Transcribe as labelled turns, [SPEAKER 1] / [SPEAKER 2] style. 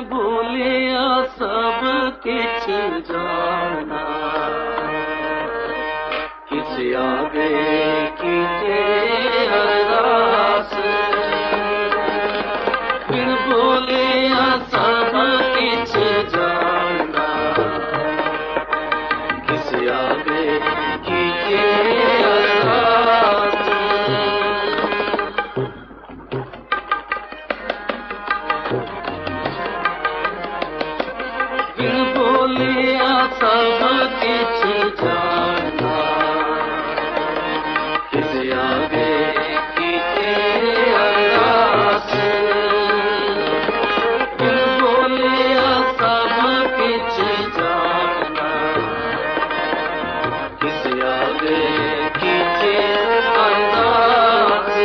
[SPEAKER 1] बिन भूलिया सब किस जाना। किस आगे कीजे रास। बिन सब किछ जाता इस आगे की अरदास दिल बोलिया सब किछ जाता इस आगे की अरदास